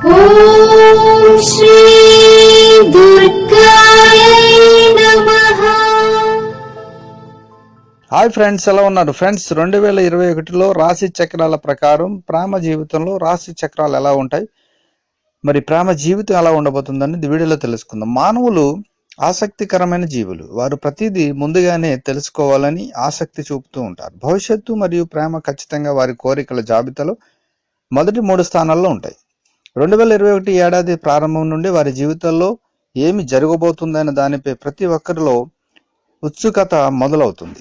Hi friends ఎలా ఉన్నారు? Friends రెండు వేల ఇరవై ఒకటిలో రాశి చక్రాల ప్రకారం ప్రేమ జీవితంలో రాశి చక్రాలు ఎలా ఉంటాయి? మరి ప్రేమ జీవితం ఎలా ఉండబోతుందని ఈ వీడియోలో తెలుసుకుందాం. మానవులు ఆసక్తికరమైన జీవులు. వారు ప్రతిదీ ముందుగానే తెలుసుకోవాలని ఆసక్తి చూపుతూ ఉంటారు. భవిష్యత్తు మరియు ప్రేమ ఖచ్చితంగా వారి కోరికల జాబితాలో మొదటి మూడు స్థానాల్లో ఉంటాయి. రెండు వేల ఇరవై ఒకటి ఏడాది ప్రారంభం నుండి వారి జీవితాల్లో ఏమి జరగబోతుందనే దానిపై ప్రతి ఒక్కరిలో ఉత్సుకత మొదలవుతుంది.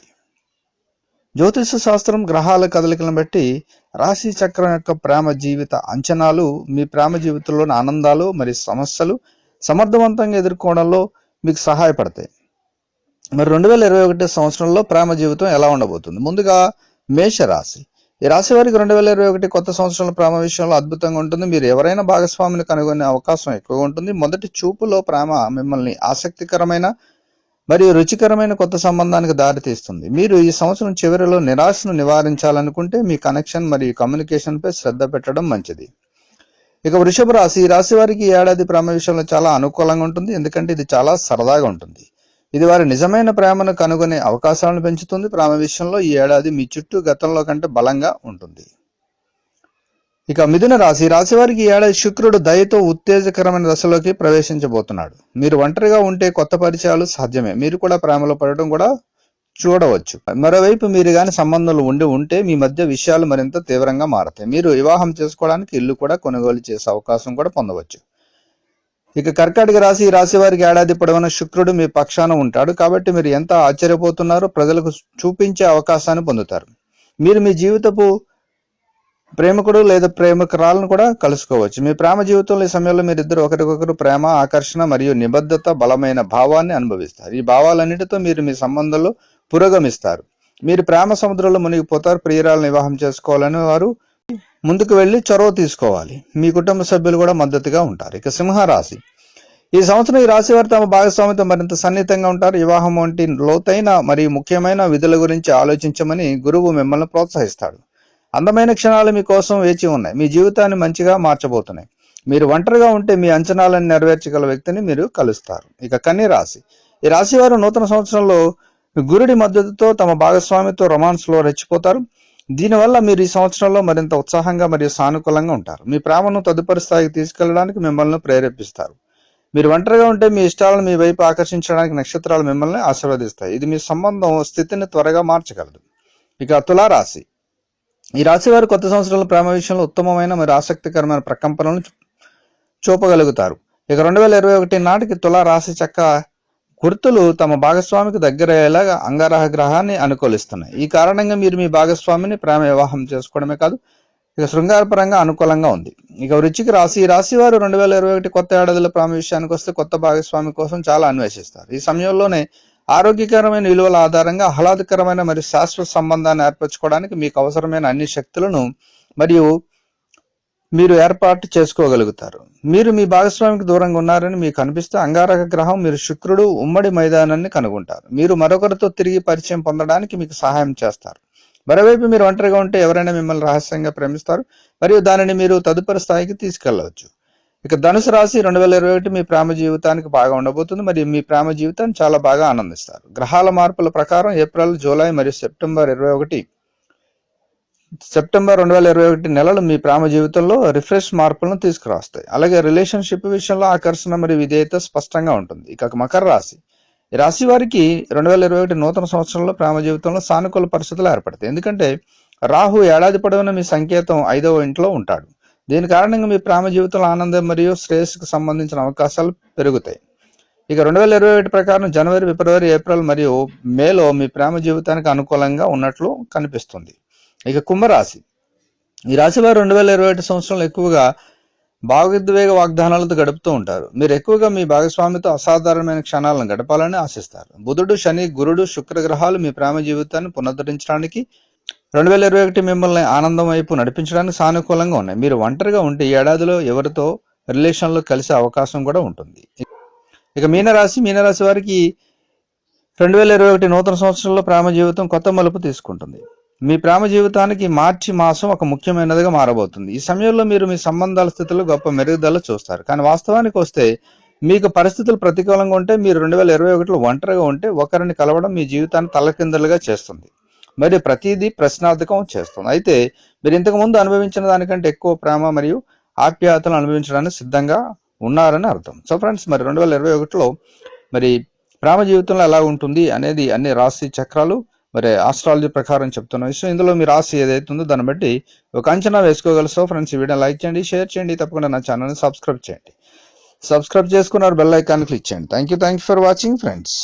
జ్యోతిష శాస్త్రం గ్రహాల కదలికలను బట్టి రాశి చక్రం యొక్క ప్రేమ జీవిత అంచనాలు మీ ప్రేమ జీవితంలోని ఆనందాలు మరియు సమస్యలు సమర్థవంతంగా ఎదుర్కోవడంలో మీకు సహాయపడతాయి. మరి రెండు వేల ఇరవై ఒకటి సంవత్సరంలో ప్రేమ జీవితం ఎలా ఉండబోతుంది? ముందుగా మేష రాశి ఈ రాశి వారికి రెండు వేల ఇరవై ఒకటి కొత్త సంవత్సరాల ప్రేమ విషయంలో అద్భుతంగా ఉంటుంది. మీరు ఎవరైనా భాగస్వామిని కనుగొనే అవకాశం ఎక్కువగా ఉంటుంది. మొదటి చూపులో ప్రేమ మిమ్మల్ని ఆసక్తికరమైన మరియు రుచికరమైన కొత్త సంబంధానికి దారితీస్తుంది మీరు ఈ సంవత్సరం చివరిలో నిరాశను నివారించాలనుకుంటే మీ కనెక్షన్ మరియు కమ్యూనికేషన్పై శ్రద్ధ పెట్టడం మంచిది. ఇక వృషభ రాశి ఈ రాశి వారికి ఈ ఏడాది ప్రేమ విషయంలో చాలా అనుకూలంగా ఉంటుంది. ఎందుకంటే ఇది చాలా సరదాగా ఉంటుంది. ఇది వారి నిజమైన ప్రేమను కనుగొనే అవకాశాలను పెంచుతుంది. ప్రేమ విషయంలో ఈ ఏడాది మీ చుట్టూ గతంలో కంటే బలంగా ఉంటుంది. ఇక మిథున రాశి. రాశి వారికి ఈ ఏడాది శుక్రుడు దయతో ఉత్తేజకరమైన దశలోకి ప్రవేశించబోతున్నాడు. మీరు ఒంటరిగా ఉంటే కొత్త పరిచయాలు సాధ్యమే. మీరు కూడా ప్రేమలో పడటం కూడా చూడవచ్చు. మరోవైపు మీరు కానీ సంబంధాలు ఉండి ఉంటే మీ మధ్య విషయాలు మరింత తీవ్రంగా మారతాయి. మీరు వివాహం చేసుకోవడానికి ఇల్లు కూడా కొనుగోలు చేసే అవకాశం కూడా పొందవచ్చు. ఇక కర్కాటక రాశి ఈ రాశి వారికి ఏడాది పొడవున శుక్రుడు మీ పక్షాన ఉంటాడు. కాబట్టి మీరు ఎంత ఆశ్చర్యపోతున్నారో ప్రజలకు చూపించే అవకాశాన్ని పొందుతారు. మీరు మీ జీవితపు ప్రేమికుడు లేదా ప్రేమికురాలను కూడా కలుసుకోవచ్చు. మీ ప్రేమ జీవితంలో ఈ సమయంలో మీరిద్దరు ఒకరికొకరు ప్రేమ ఆకర్షణ మరియు నిబద్ధత బలమైన భావాన్ని అనుభవిస్తారు. ఈ భావాలన్నిటితో మీరు మీ సంబంధంలో పురోగమిస్తారు. మీరు ప్రేమ సముద్రంలో మునిగిపోతారు. ప్రియురాలను వివాహం చేసుకోవాలని వారు ముందుకు వెళ్ళి చొరవ తీసుకోవాలి. మీ కుటుంబ సభ్యులు కూడా మద్దతుగా ఉంటారు. ఇక సింహరాశి. ఈ సంవత్సరం ఈ రాశి వారు తమ భాగస్వామితో మరింత సన్నిహితంగా ఉంటారు. వివాహం వంటి లోతైన మరియు ముఖ్యమైన విధుల గురించి ఆలోచించమని గురువు మిమ్మల్ని ప్రోత్సహిస్తాడు. అందమైన క్షణాలు మీకోసం వేచి ఉన్నాయి. మీ జీవితాన్ని మంచిగా మార్చబోతున్నాయి. మీరు ఒంటరిగా ఉంటే మీ అంచనాలను నెరవేర్చగల వ్యక్తిని మీరు కలుస్తారు. ఇక కన్ని రాశి. ఈ రాశి వారు నూతన సంవత్సరంలో గురుడి మద్దతుతో తమ భాగస్వామితో రొమాన్స్లో రెచ్చిపోతారు. దీనివల్ల మీరు ఈ సంవత్సరంలో మరింత ఉత్సాహంగా మరియు సానుకూలంగా ఉంటారు. మీ ప్రేమను తదుపరి స్థాయికి తీసుకెళ్ళడానికి మిమ్మల్ని ప్రేరేపిస్తారు. మీరు ఒంటరిగా ఉంటే మీ ఇష్టాలను మీ వైపు ఆకర్షించడానికి నక్షత్రాలు మిమ్మల్ని ఆశీర్వదిస్తాయి. ఇది మీ సంబంధం స్థితిని త్వరగా మార్చగలదు. ఇక తులారాశి. ఈ రాశి వారు కొత్త సంవత్సరంలో ప్రేమ విషయంలో ఉత్తమమైన మరియు ఆసక్తికరమైన ప్రకంపనలను చూ- చూపగలుగుతారు. ఇక రెండు వేల ఇరవై ఒకటి నాటికి తులా రాశి చక్క గుర్తులు తమ భాగస్వామికి దగ్గరయ్యేలాగా అంగారహ గ్రహాన్ని అనుకూలిస్తున్నాయి. ఈ కారణంగా మీరు మీ భాగస్వామిని ప్రేమ వివాహం చేసుకోవడమే కాదు ఇక శృంగారపరంగా అనుకూలంగా ఉంది. ఇక వృచ్చికి రాశి ఈ రాశి వారు రెండు వేల ఇరవై ఒకటి కొత్త ఏడాదిలో ప్రేమ విషయానికి వస్తే కొత్త భాగస్వామి కోసం చాలా అన్వేషిస్తారు. ఈ సమయంలోనే ఆరోగ్యకరమైన విలువల ఆధారంగా ఆహ్లాదకరమైన మరియు శాశ్వత సంబంధాన్ని ఏర్పరచుకోవడానికి మీకు అవసరమైన అన్ని శక్తులను మరియు మీరు ఏర్పాటు చేసుకోగలుగుతారు. మీరు మీ భాగస్వామికి దూరంగా ఉన్నారని మీకు అనిపిస్తే అంగారక గ్రహం మీరు శుక్రుడు ఉమ్మడి మైదానాన్ని కనుగొంటారు. మీరు మరొకరితో తిరిగి పరిచయం పొందడానికి మీకు సహాయం చేస్తారు. మరోవైపు మీరు ఒంటరిగా ఉంటే ఎవరైనా మిమ్మల్ని రహస్యంగా ప్రేమిస్తారు మరియు దానిని మీరు తదుపరి స్థాయికి తీసుకెళ్ళవచ్చు. ఇక ధనుసు రాశి రెండు వేల ఇరవై ఒకటి మీ ప్రేమ జీవితానికి బాగా ఉండబోతుంది. మరియు మీ ప్రేమ జీవితాన్ని చాలా బాగా ఆనందిస్తారు. గ్రహాల మార్పుల ప్రకారం ఏప్రిల్ జూలై మరియు సెప్టెంబర్ ఇరవై ఒకటి సెప్టెంబర్ రెండు వేల ఇరవై ఒకటి నెలలు మీ ప్రేమ జీవితంలో రిఫ్రెష్ మార్పులను తీసుకురాస్తాయి. అలాగే రిలేషన్షిప్ విషయంలో ఆకర్షణ మరియు విధేయత స్పష్టంగా ఉంటుంది. ఇక మకర రాశి. ఈ రాశి వారికి రెండు వేల ఇరవై ఒకటి నూతన సంవత్సరంలో ప్రేమ జీవితంలో సానుకూల పరిస్థితులు ఏర్పడతాయి. ఎందుకంటే రాహు ఏడాది పొడవున మీ సంకేతం ఐదవ ఇంట్లో ఉంటాడు. దీని కారణంగా మీ ప్రేమ జీవితంలో ఆనందం మరియు శ్రేయస్సుకు సంబంధించిన అవకాశాలు పెరుగుతాయి. ఇక రెండు వేల ఇరవై ఒకటి ప్రకారం జనవరి ఫిబ్రవరి ఏప్రిల్ మరియు మేలో మీ ప్రేమ జీవితానికి అనుకూలంగా ఉన్నట్లు కనిపిస్తుంది. ఇక కుంభరాశి. ఈ రాశి వారు రెండు వేల ఇరవై ఒకటి సంవత్సరంలో ఎక్కువగా భావోద్వేగ వాగ్దానాలతో గడుపుతూ ఉంటారు. మీరు ఎక్కువగా మీ భాగస్వామితో అసాధారణమైన క్షణాలను గడపాలని ఆశిస్తారు. బుధుడు శని గురుడు శుక్రగ్రహాలు మీ ప్రేమ జీవితాన్ని పునరుద్ధరించడానికి రెండు వేల ఇరవై ఒకటి మిమ్మల్ని ఆనందం వైపు నడిపించడానికి సానుకూలంగా ఉన్నాయి. మీరు ఒంటరిగా ఉంటే ఏడాదిలో ఎవరితో రిలేషన్లో కలిసే అవకాశం కూడా ఉంటుంది. ఇక మీనరాశి మీనరాశి వారికి రెండు వేల ఇరవై ఒకటి నూతన సంవత్సరంలో ప్రేమ జీవితం కొత్త మలుపు తీసుకుంటుంది. మీ ప్రేమ జీవితానికి మార్చి మాసం ఒక ముఖ్యమైనదిగా మారబోతుంది. ఈ సమయంలో మీరు మీ సంబంధాల స్థితిలో గొప్ప మెరుగుదల చూస్తారు. కానీ వాస్తవానికి వస్తే మీకు పరిస్థితులు ప్రతికూలంగా ఉంటే మీరు రెండు వేల ఇరవై ఒకటిలో ఒంటరిగా ఉంటే ఒకరిని కలవడం మీ జీవితాన్ని తలకిందలుగా చేస్తుంది. మరి ప్రతిదీ ప్రశ్నార్థకం చేస్తుంది. అయితే మీరు ఇంతకు ముందు అనుభవించిన దానికంటే ఎక్కువ ప్రేమ మరియు ఆప్యాయతను అనుభవించడానికి సిద్ధంగా ఉన్నారని అర్థం. సో ఫ్రెండ్స్ మరి రెండు వేల ఇరవై ఒకటిలో మరి ప్రేమ జీవితంలో ఎలా ఉంటుంది అనేది అన్ని రాశి చక్రాలు మరి ఆస్ట్రాలజీ ప్రకారం చెప్తున్న సో ఇందులో మీ రాశి ఏదైతే ఉందో దాన్ని బట్టి ఒక అంచనా వేసుకోగలరు సో ఫ్రెండ్స్ ఈ వీడియో లైక్ చేయండి షేర్ చేయండి తప్పకుండా నా ఛానల్ని సబ్స్క్రైబ్ చేయండి. సబ్స్క్రైబ్ చేసుకున్నారు బెల్ ఐకాన్ క్లిక్ చేయండి. Thank you thank you for watching friends.